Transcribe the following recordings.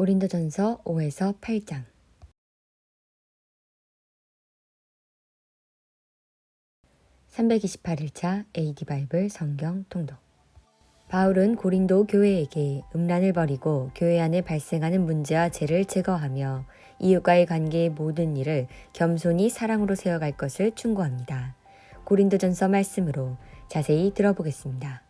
고린도전서 5에서 8장 (328일차) AD 바이블 성경 통독 바울은 고린도 교회에게 음란을 버리고 교회 안에 발생하는 문제와 죄를 제거하며 이웃과의 관계의 모든 일을 겸손히 사랑으로 세워갈 것을 충고합니다. 고린도전서 말씀으로 자세히 들어보겠습니다.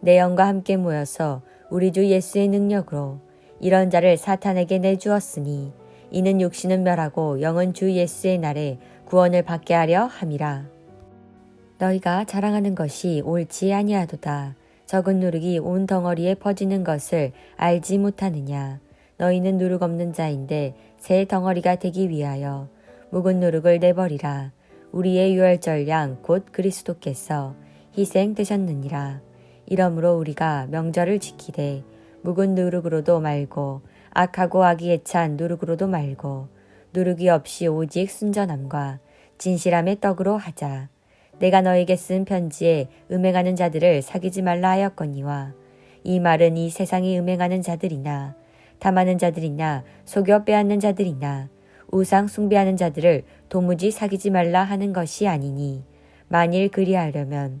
내 영과 함께 모여서 우리 주 예수의 능력으로 이런 자를 사탄에게 내주었으니 이는 육신은 멸하고 영은 주 예수의 날에 구원을 받게 하려 함이라. 너희가 자랑하는 것이 옳지 아니하도다. 적은 누룩이 온 덩어리에 퍼지는 것을 알지 못하느냐. 너희는 누룩 없는 자인데 새 덩어리가 되기 위하여 묵은 누룩을 내버리라. 우리의 유월절 양 곧 그리스도께서 희생되셨느니라. 이러므로 우리가 명절을 지키되 묵은 누룩으로도 말고 악하고 악의에 찬 누룩으로도 말고 누룩이 없이 오직 순전함과 진실함의 떡으로 하자. 내가 너에게 쓴 편지에 음행하는 자들을 사귀지 말라 하였거니와 이 말은 이 세상에 음행하는 자들이나 탐하는 자들이나 속여 빼앗는 자들이나 우상 숭배하는 자들을 도무지 사귀지 말라 하는 것이 아니니 만일 그리하려면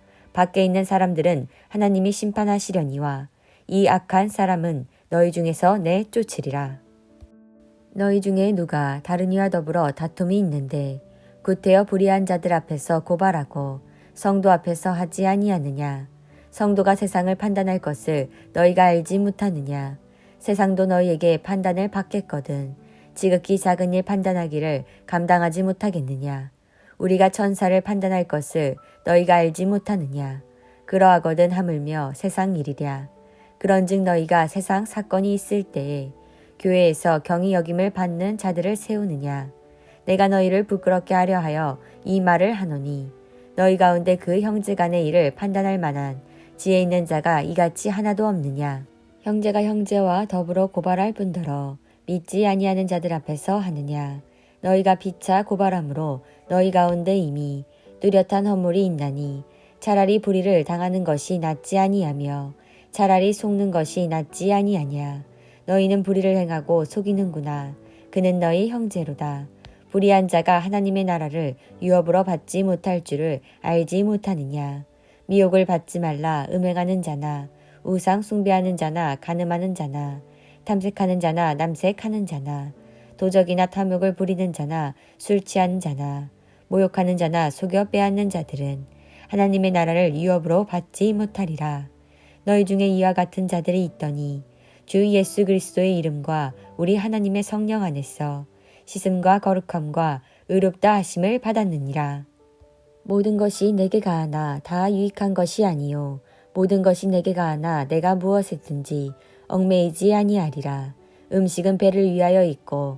밖에 있는 사람들은 하나님이 심판하시려니와 이 악한 사람은 너희 중에서 내쫓으리라. 너희 중에 누가 다른 이와 더불어 다툼이 있는데 구태여 불의한 자들 앞에서 고발하고 성도 앞에서 하지 아니하느냐. 성도가 세상을 판단할 것을 너희가 알지 못하느냐. 세상도 너희에게 판단을 받겠거든. 지극히 작은 일 판단하기를 감당하지 못하겠느냐. 우리가 천사를 판단할 것을 너희가 알지 못하느냐. 그러하거든 하물며 세상 일이랴. 그런즉 너희가 세상 사건이 있을 때에 교회에서 경이 여김을 받는 자들을 세우느냐. 내가 너희를 부끄럽게 하려 하여 이 말을 하노니 너희 가운데 그 형제 간의 일을 판단할 만한 지혜 있는 자가 이같이 하나도 없느냐. 형제가 형제와 더불어 고발할 뿐더러 믿지 아니하는 자들 앞에서 하느냐. 너희가 피차 고발함으로 너희 가운데 이미 뚜렷한 허물이 있나니 차라리 불의를 당하는 것이 낫지 아니하며 차라리 속는 것이 낫지 아니하냐. 너희는 불의를 행하고 속이는구나. 그는 너희 형제로다. 불의한 자가 하나님의 나라를 유업으로 받지 못할 줄을 알지 못하느냐. 미혹을 받지 말라 음행하는 자나 우상 숭배하는 자나 가늠하는 자나 탐색하는 자나 남색하는 자나 도적이나 탐욕을 부리는 자나 술 취하는 자나 모욕하는 자나 속여 빼앗는 자들은 하나님의 나라를 유업으로 받지 못하리라. 너희 중에 이와 같은 자들이 있더니 주 예수 그리스도의 이름과 우리 하나님의 성령 안에서 씻음과 거룩함과 의롭다 하심을 받았느니라. 모든 것이 내게 가하나 다 유익한 것이 아니요 모든 것이 내게 가하나 내가 무엇했든지 얽매이지 아니하리라. 음식은 배를 위하여 있고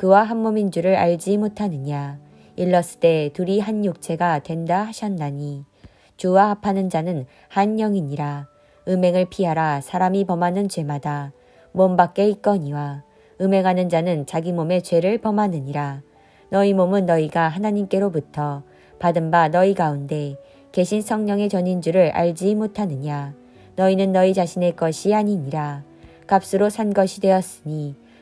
그와 한 몸인 줄을 알지 못하느냐. 일렀을 때 둘이 한 육체가 된다 하셨나니 주와 합하는 자는 한 영이니라. 음행을 피하라 사람이 범하는 죄마다 몸 밖에 있거니와 음행하는 자는 자기 몸에 죄를 범하느니라. 너희 몸은 너희가 하나님께로부터 받은 바 너희 가운데 계신 성령의 전인 줄을 알지 못하느냐. 너희는 너희 자신의 것이 아니니라. 값으로 산 것이 되었으니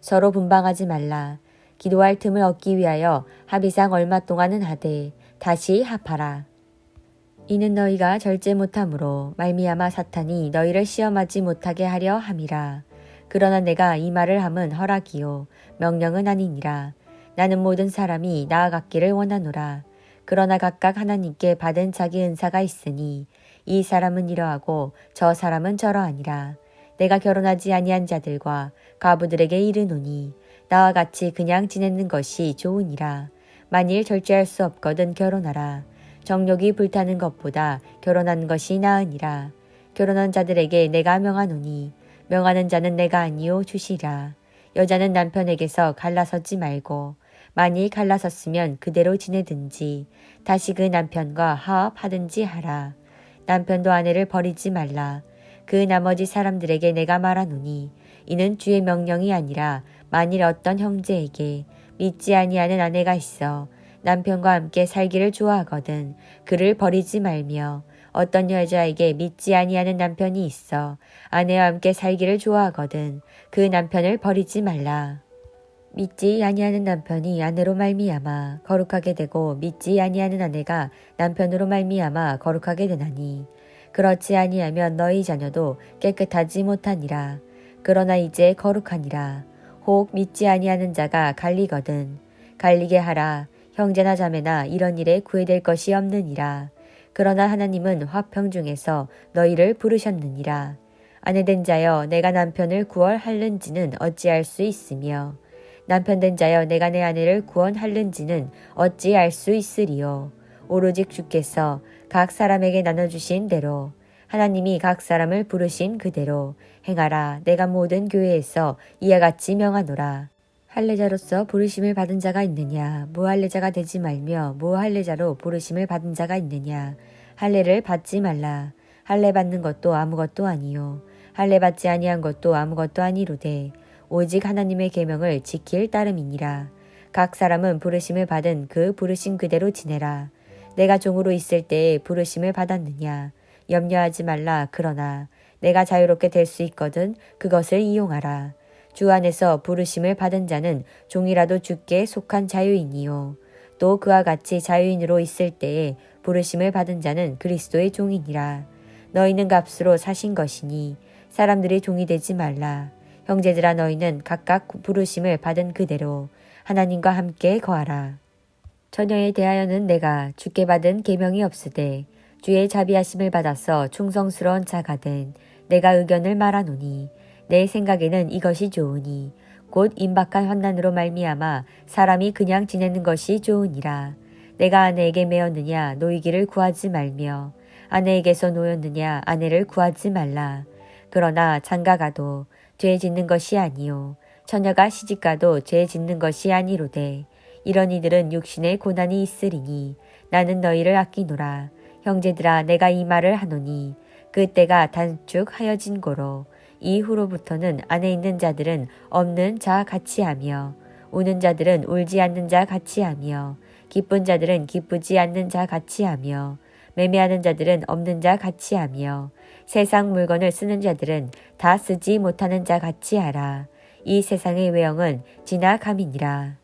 서로 분방하지 말라. 기도할 틈을 얻기 위하여 합의상 얼마 동안은 하되 다시 합하라. 이는 너희가 절제 못함으로 말미암아 사탄이 너희를 시험하지 못하게 하려 함이라. 그러나 내가 이 말을 함은 허락이요 명령은 아니니라. 나는 모든 사람이 나아갔기를 원하노라. 그러나 각각 하나님께 받은 자기 은사가 있으니 이 사람은 이러하고 저 사람은 저러하니라. 내가 결혼하지 아니한 자들과 가부들에게 이르노니 나와 같이 그냥 지내는 것이 좋으니라. 만일 절제할 수 없거든 결혼하라. 정욕이 불타는 것보다 결혼하는 것이 나으니라. 결혼한 자들에게 내가 명하노니 명하는 자는 내가 아니요 주시라. 여자는 남편에게서 갈라서지 말고 만일 갈라섰으면 그대로 지내든지 다시 그 남편과 화합하든지 하라. 남편도 아내를 버리지 말라. 그 나머지 사람들에게 내가 말하노니 이는 주의 명령이 아니라 만일 어떤 형제에게 믿지 아니하는 아내가 있어 남편과 함께 살기를 좋아하거든 그를 버리지 말며 어떤 여자에게 믿지 아니하는 남편이 있어 아내와 함께 살기를 좋아하거든 그 남편을 버리지 말라. 믿지 아니하는 남편이 아내로 말미암아 거룩하게 되고 믿지 아니하는 아내가 남편으로 말미암아 거룩하게 되나니 그렇지 아니하면 너희 자녀도 깨끗하지 못하니라. 그러나 이제 거룩하니라. 혹 믿지 아니하는 자가 갈리거든. 갈리게 하라. 형제나 자매나 이런 일에 구애될 것이 없느니라. 그러나 하나님은 화평 중에서 너희를 부르셨느니라. 아내된 자여 내가 남편을 구원할는지는 어찌할 수 있으며 남편 된 자여 내가 내 아내를 구원할는지는 어찌 알 수 있으리요. 오로직 주께서 각 사람에게 나눠주신 대로 하나님이 각 사람을 부르신 그대로 행하라. 내가 모든 교회에서 이와 같이 명하노라. 할례자로서 부르심을 받은 자가 있느냐? 무할례자가 되지 말며 무할례자로 부르심을 받은 자가 있느냐? 할례를 받지 말라. 할례 받는 것도 아무것도 아니요. 할례 받지 아니한 것도 아무것도 아니로되 오직 하나님의 계명을 지킬 따름이니라. 각 사람은 부르심을 받은 그 부르심 그대로 지내라. 내가 종으로 있을 때에 부르심을 받았느냐. 염려하지 말라. 그러나 내가 자유롭게 될 수 있거든 그것을 이용하라. 주 안에서 부르심을 받은 자는 종이라도 주께 속한 자유인이요. 또 그와 같이 자유인으로 있을 때에 부르심을 받은 자는 그리스도의 종이니라. 너희는 값으로 사신 것이니 사람들의 종이 되지 말라. 형제들아 너희는 각각 부르심을 받은 그대로 하나님과 함께 거하라. 처녀에 대하여는 내가 주께 받은 계명이 없으되 주의 자비하심을 받아서 충성스러운 자가 된 내가 의견을 말하노니 내 생각에는 이것이 좋으니 곧 임박한 환난으로 말미암아 사람이 그냥 지내는 것이 좋으니라. 내가 아내에게 매었느냐 노이기를 구하지 말며 아내에게서 놓였느냐 아내를 구하지 말라. 그러나 장가가도 죄 짓는 것이 아니요 처녀가 시집가도 죄 짓는 것이 아니로되 이런 이들은 육신의 고난이 있으리니 나는 너희를 아끼노라 형제들아 내가 이 말을 하노니 그때가 단축하여진 고로 이후로부터는 안에 있는 자들은 없는 자 같이 하며 우는 자들은 울지 않는 자 같이 하며 기쁜 자들은 기쁘지 않는 자 같이 하며 매매하는 자들은 없는 자 같이 하며 세상 물건을 쓰는 자들은 다 쓰지 못하는 자 같이 하라. 이 세상의 외형은 지나감이니라.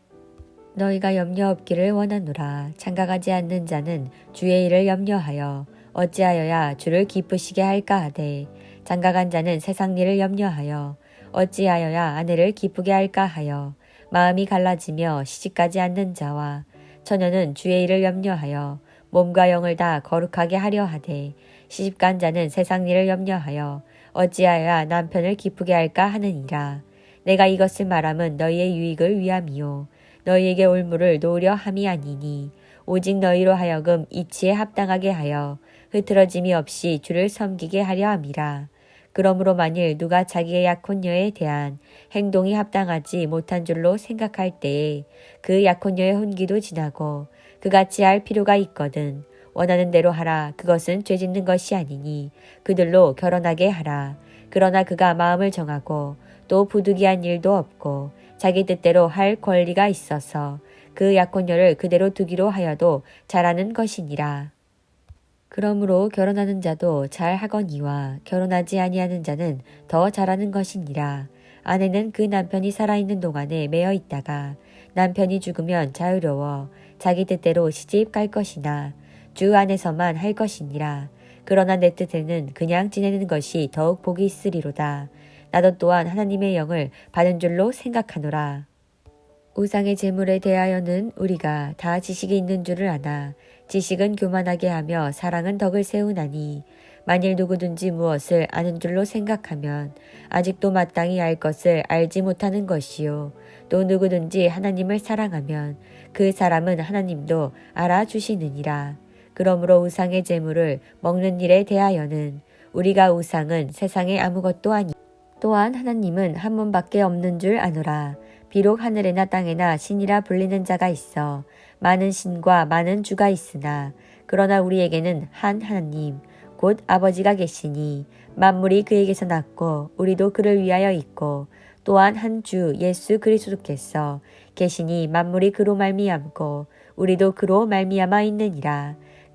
너희가 염려 없기를 원하노라. 장가가지 않는 자는 주의 일을 염려하여 어찌하여야 주를 기쁘시게 할까 하되 장가간 자는 세상 일을 염려하여 어찌하여야 아내를 기쁘게 할까 하여 마음이 갈라지며 시집가지 않는 자와 처녀는 주의 일을 염려하여 몸과 영을 다 거룩하게 하려 하되 시집간 자는 세상 일을 염려하여 어찌하여 남편을 기쁘게 할까 하느니라. 내가 이것을 말함은 너희의 유익을 위함이요 너희에게 올무를 놓으려 함이 아니니 오직 너희로 하여금 이치에 합당하게 하여 흐트러짐이 없이 주를 섬기게 하려 함이라. 그러므로 만일 누가 자기의 약혼녀에 대한 행동이 합당하지 못한 줄로 생각할 때에 그 약혼녀의 혼기도 지나고 그같이 할 필요가 있거든 원하는 대로 하라 그것은 죄 짓는 것이 아니니 그들로 결혼하게 하라 그러나 그가 마음을 정하고 또 부득이한 일도 없고 자기 뜻대로 할 권리가 있어서 그 약혼녀를 그대로 두기로 하여도 잘하는 것이니라. 그러므로 결혼하는 자도 잘 하거니와 결혼하지 아니하는 자는 더 잘하는 것이니라. 아내는 그 남편이 살아있는 동안에 매여 있다가 남편이 죽으면 자유로워 자기 뜻대로 시집 갈 것이나 주 안에서만 할 것이니라. 그러나 내 뜻에는 그냥 지내는 것이 더욱 복이 있으리로다. 나도 또한 하나님의 영을 받은 줄로 생각하노라. 우상의 재물에 대하여는 우리가 다 지식이 있는 줄을 아나 지식은 교만하게 하며 사랑은 덕을 세우나니 만일 누구든지 무엇을 아는 줄로 생각하면 아직도 마땅히 알 것을 알지 못하는 것이요 또 누구든지 하나님을 사랑하면 그 사람은 하나님도 알아주시느니라 그러므로 우상의 재물을 먹는 일에 대하여는 우리가 우상은 세상에 아무것도 아니 또한 하나님은 한 분밖에 없는 줄 아노라. 비록 하늘에나 땅에나 신이라 불리는 자가 있어 많은 신과 많은 주가 있으나 그러나 우리에게는 한 하나님 곧 아버지가 계시니 만물이 그에게서 났고 우리도 그를 위하여 있고 또한 한 주 예수 그리스도께서 계시니 만물이 그로 말미암고 우리도 그로 말미암아 있느니라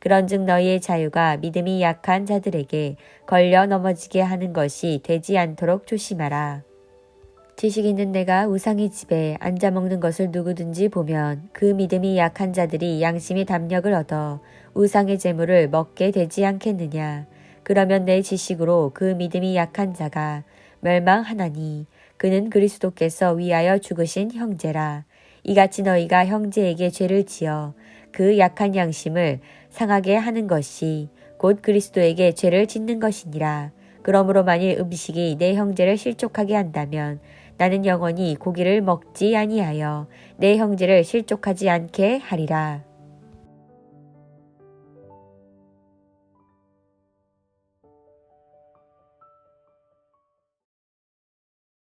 그런즉 너희의 자유가 믿음이 약한 자들에게 걸려 넘어지게 하는 것이 되지 않도록 조심하라. 지식 있는 내가 우상의 집에 앉아 먹는 것을 누구든지 보면 그 믿음이 약한 자들이 양심의 담력을 얻어 우상의 재물을 먹게 되지 않겠느냐. 그러면 내 지식으로 그 믿음이 약한 자가 멸망하나니 그는 그리스도께서 위하여 죽으신 형제라. 이같이 너희가 형제에게 죄를 지어 그 약한 양심을 상하게 하는 것이 곧 그리스도에게 죄를 짓는 것이니라. 그러므로 만일 음식이 내 형제를 실족하게 한다면 나는 영원히 고기를 먹지 아니하여 내 형제를 실족하지 않게 하리라.